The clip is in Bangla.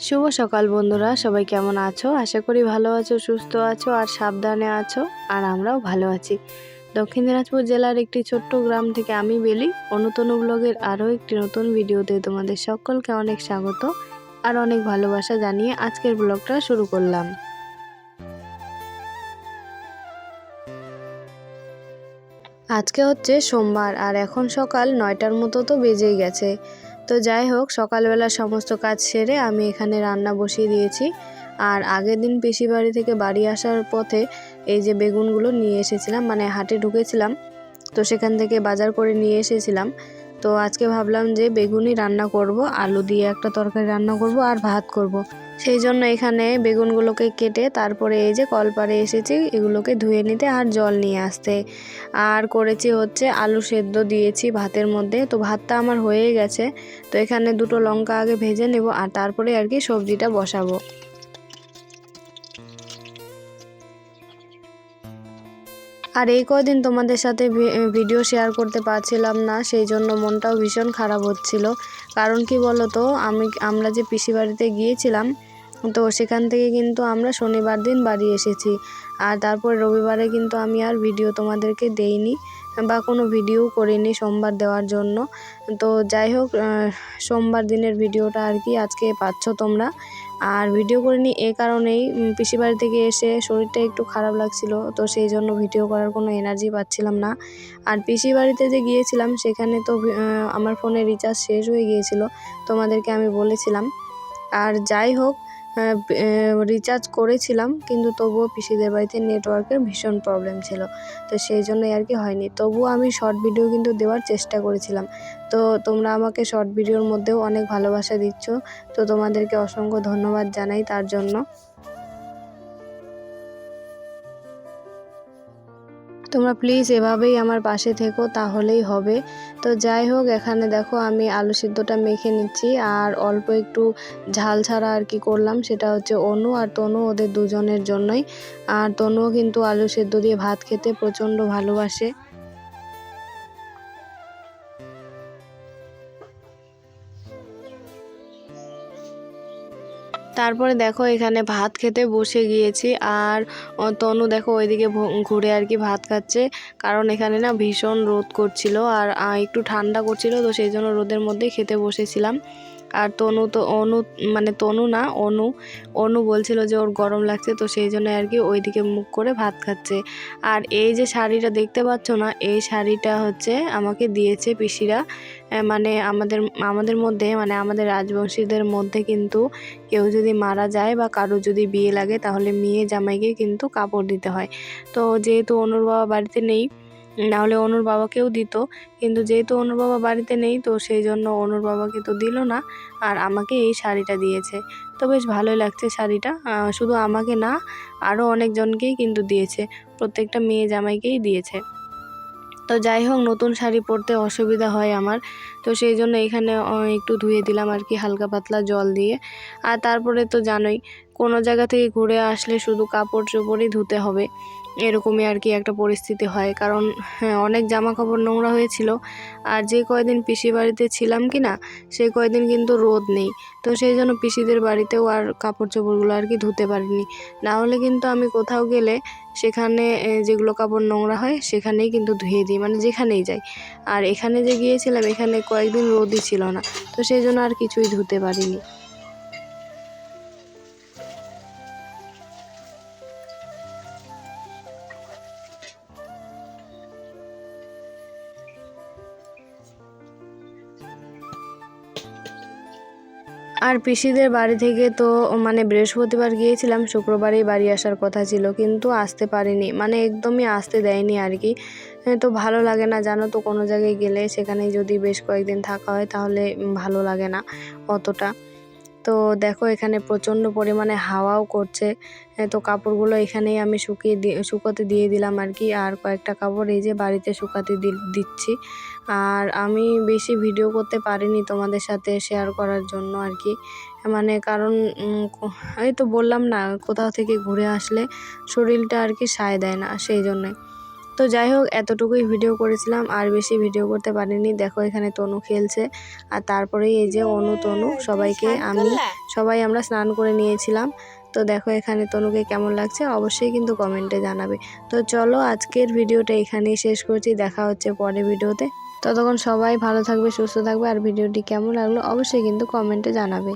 শুভ সকাল বন্ধুরা, সবাই কেমন আছো? আশা করি ভালো আছো, সুস্থ আছো আর সাবধানে আছো আর আমরাও ভালো আছি। দক্ষিণ দিনাজপুর জেলার একটি ছোট্ট গ্রাম থেকে আমি বেলি। অনুতনু ব্লগের আরও একটি নতুন ভিডিওতে তোমাদের সকলকে অনেক স্বাগত আর অনেক ভালোবাসা জানিয়ে আজকের ব্লগটা শুরু করলাম। আজকে হচ্ছে সোমবার আর এখন সকাল নয়টার মতো তো বেজেই গেছে। তো যাই হোক সকালবেলার সমস্ত কাজ সেরে আমি এখানে রান্না বসিয়ে দিয়েছি আর আগের দিন পিসি বাড়ি থেকে বাড়ি আসার পথে এই যে বেগুনগুলো নিয়ে এসেছিলাম মানে হাটে ঢুকেছিলাম, তো সেখান থেকে বাজার করে নিয়ে এসেছিলাম তো আজকে ভাবলাম যে বেগুনই রান্না করব, আলু দিয়ে একটা তরকারি রান্না করব আর ভাত করব। সেই জন্য এখানে বেগুনগুলোকে কেটে তারপরে এই যে কলপারে এসেছি, এগুলোকে ধুয়ে নিতে আর জল নিয়ে আসতে। আর করেছি হচ্ছে আলু সেদ্ধ দিয়েছি ভাতের মধ্যে। তো ভাতটা আমার হয়ে গেছে। তো এখানে দুটো লঙ্কা আগে ভেজে নেব আর তারপরে আর কি সবজিটা বসাবো। আর এই কদিন তোমাদের সাথে ভিডিও শেয়ার করতে পারছিলাম না, সেই জন্য মনটাও ভীষণ খারাপ হচ্ছিল। কারণ কি বলো তো আমি, আমরা যে পিসি বাড়িতে গিয়েছিলাম, তো সেখান থেকে কিন্তু আমরা শনিবার দিন বাড়ি এসেছি। আর তারপর রবিবারে কিন্তু আমি আর ভিডিও তোমাদেরকে দেইনি। বা কোনো ভিডিও করিনি সোমবার দেওয়ার জন্য। তো যাই হোক সোমবার দিনের ভিডিওটা আর কি আজকে পাচ্ছ তোমরা। আর ভিডিও করিনি এ কারণেই পিসি বাড়ি থেকে এসে শরীরটা একটু খারাপ লাগছিল, তো সেই জন্য ভিডিও করার কোনো এনার্জি পাচ্ছিলাম না। আর পিসি বাড়িতে যে গিয়েছিলাম, সেখানে তো আমার ফোনে রিচার্জ শেষ হয়ে গিয়েছিল, তোমাদেরকে আমি বলেছিলাম। আর যাই হোক রিচার্জ করেছিলাম, কিন্তু তবুও পিসিদের বাড়িতে নেটওয়ার্কের ভীষণ প্রবলেম ছিল। তো সেই জন্যই আর কি হয়নি। তবুও আমি শর্ট ভিডিও কিন্তু দেওয়ার চেষ্টা করেছিলাম। তো তোমরা আমাকে শর্ট ভিডিওর মধ্যেও অনেক ভালোবাসা দিচ্ছ। তো তোমাদেরকে অসংখ্য ধন্যবাদ জানাই তার জন্য। তোমরা প্লিজ এভাবেই আমার পাশে থেকো, তাহলেই হবে। তো যাই হোক, এখানে দেখো আমি আলু সিদ্ধটা মেখে নিচ্ছি, আর অল্প একটু ঝাল ছাড়া আর কি করলাম, সেটা হচ্ছে অনু আর তনু ওদের দুজনের জন্যই। আর তনুও কিন্তু আলু সিদ্ধ দিয়ে ভাত খেতে প্রচণ্ড ভালোবাসে। তারপরে দেখো এখানে ভাত খেতে বসে গিয়েছি আর তনু দেখো ওইদিকে ঘুরে আর কি ভাত খাচ্ছে। কারণ এখানে না ভীষণ রোদ করছিল আর একটু ঠান্ডা করছিল তো সেই জন্য রোদের মধ্যেই খেতে বসেছিলাম। আর তনু তো অনু মানে তনু না, অনু অনু বলছিল যে ওর গরম লাগছে, তো সেই জন্য আর কি ওইদিকে মুখ করে ভাত খাচ্ছে। আর এই যে শাড়িটা দেখতে পাচ্ছ না, এই শাড়িটা হচ্ছে আমাকে দিয়েছে পিসিরা মানে আমাদের আমাদের মধ্যে মানে আমাদের রাজবংশীদের মধ্যে কিন্তু কেউ যদি মারা যায় বা কারও যদি বিয়ে লাগে, তাহলে মেয়ে জামাইকে কিন্তু কাপড় দিতে হয়। তো যেহেতু অনুর বাবা বাড়িতে নেই নাহলে অনুর বাবাকেও দিত। কিন্তু যেহেতু অনুর বাবা বাড়িতে নেই, তো সেই জন্য অনুর বাবাকে তো দিল না। আর আমাকে এই শাড়িটা দিয়েছে। তো বেশ ভালোই লাগছে শাড়িটা। শুধু আমাকে না আরও অনেকজনকেই কিন্তু দিয়েছে। প্রত্যেকটা মেয়ে জামাইকেই দিয়েছে। তো যাই হোক, নতুন শাড়ি পরতে অসুবিধা হয় আমার। তো সেই জন্য এখানে একটু ধুয়ে দিলাম আর কি, হালকা পাতলা জল দিয়ে। আর তারপরে তো জানোই কোনো জায়গা থেকে ঘুরে আসলে শুধু কাপড় চোপড়ই ধুতে হবে। এরকমই আর কি একটা পরিস্থিতি হয়। কারণ হ্যাঁ অনেক জামা কাপড় নোংরা হয়েছিল। আর যে কয়দিন পিসি বাড়িতে ছিলাম কি না সেই কয়দিন কিন্তু রোদ নেই। তো সেই জন্য পিসিদের বাড়িতেও আর কাপড় চোপড়গুলো আর কি ধুতে পারিনি। না হলে কিন্তু আমি কোথাও গেলে সেখানে যেগুলো কাপড় নোংরা হয়, সেখানেই কিন্তু ধুয়ে দিই মানে যেখানেই যাই। আর এখানে যে গিয়েছিলাম, এখানে কয়েকদিন রোদই ছিল না। তো সেই জন্য আর কিছুই ধুতে পারিনি। আর পিসিদের বাড়ি থেকে তো মানে বৃহস্পতিবার গিয়েছিলাম, শুক্রবারেই বাড়ি আসার কথা ছিল, কিন্তু আসতে পারিনি। মানে একদমই আসতে দেয়নি আর কি। তো ভালো লাগে না, জানো তো, কোনো জায়গায় গেলে সেখানে যদি বেশ কয়েকদিন থাকা হয়, তাহলে ভালো লাগে না অতটা। তো দেখো এখানে প্রচণ্ড পরিমাণে হাওয়াও করছে। তো কাপড়গুলো এখানেই আমি শুকিয়ে দিয়ে শুকোতে দিয়ে দিলাম আর কি। আর কয়েকটা কাপড় এই যে বাড়িতে শুকাতে দিচ্ছি। আর আমি বেশি ভিডিও করতে পারিনি তোমাদের সাথে শেয়ার করার জন্য আর কি। মানে কারণ এই তো বললাম না, কোথাও থেকে ঘুরে আসলে শরীরটা আর কি সায় দেয় না, সেই জন্যে। তো যাই হোক এতটুকুই ভিডিও করেছিলাম আর বেশি ভিডিও করতে পারিনি। দেখো এখানে তনু খেলছে আর তারপরেই এই যে অনু তনু সবাইকে আমি সবাই আমরা স্নান করে নিয়েছিলাম। তো দেখো এখানে তনুকে কেমন লাগছে অবশ্যই কিন্তু কমেন্টে জানাবে। তো চলো আজকের ভিডিওটা এখানেই শেষ করছি দেখা হচ্ছে পরের ভিডিওতে ততক্ষণ সবাই ভালো থাকবে সুস্থ থাকবে আর ভিডিওটি কেমন লাগল অবশ্যই কিন্তু কমেন্টে জানাবে।